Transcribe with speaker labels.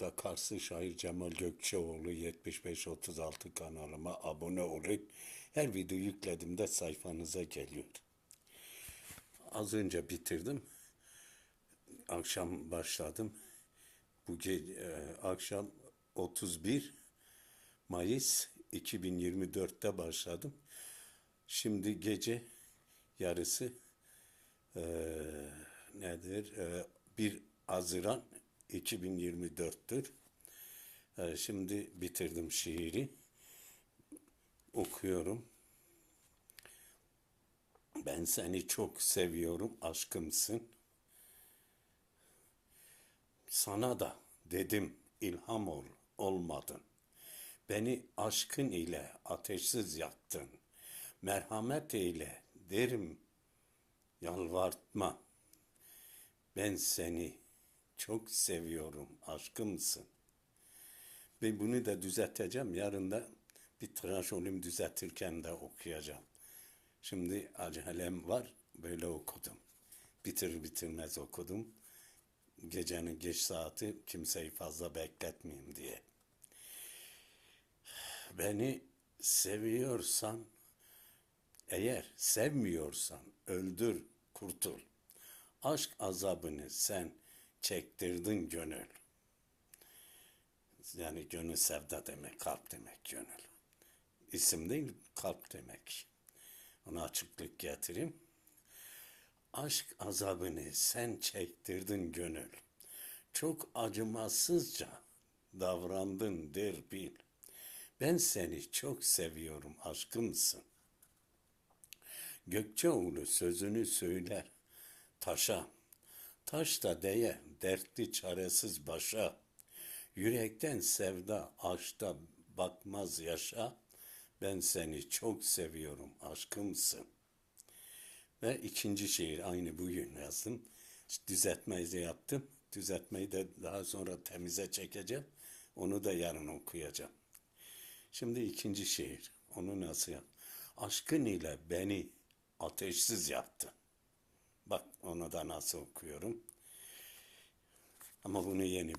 Speaker 1: YouTube'da Karslı şair Cemal Gökçeoğlu 7536 kanalıma abone olun. Her video yüklediğimde sayfanıza geliyor. Az önce bitirdim. Akşam başladım. Bu ge- e, akşam 31 Mayıs 2024'te başladım. Şimdi gece yarısı eee, nedir? Eee, 1 Haziran 2024'tür. Eee, şimdi bitirdim şiiri. Okuyorum. Ben seni çok seviyorum, aşkımsın. Sana da dedim ilham ol, olmadın. Beni aşkın ile ateşsiz yaktın. Merhamet eyle derim yalvartma. Ben seni çok seviyorum, aşkımsın. Ve bunu da düzelteceğim. Yarın da bir tıraş olayım düzeltirken de okuyacağım. Şimdi acelem var, böyle okudum. Bitir bitirmez okudum. Gecenin geç saati kimseyi fazla bekletmeyeyim diye. Beni seviyorsan, eğer sevmiyorsan öldür, kurtul. Aşk azabını sen çektirdin gönül. Yani gönül sevda demek, kalp demek gönül. İsim değil, kalp demek. Ona açıklık getireyim. Aşk azabını sen çektirdin gönül. Çok acımasızca davrandın der bil. Ben seni çok seviyorum aşkımsın. Gökçeoğlu sözünü söyler taşa. Taş da değer dertli çaresiz başa. Yürekten sevda aşkta bakmaz yaşa. Ben seni çok seviyorum aşkımsın. Ve ikinci şiir aynı bugün yazdım. Düzeltmeyi de yaptım. Düzeltmeyi de daha sonra temize çekeceğim. Onu da yarın okuyacağım. Şimdi ikinci şiir. Onu nasıl yap? Aşkın ile beni ateşsiz yaktı. Onu da nasıl okuyorum. Ama bunu yeni bir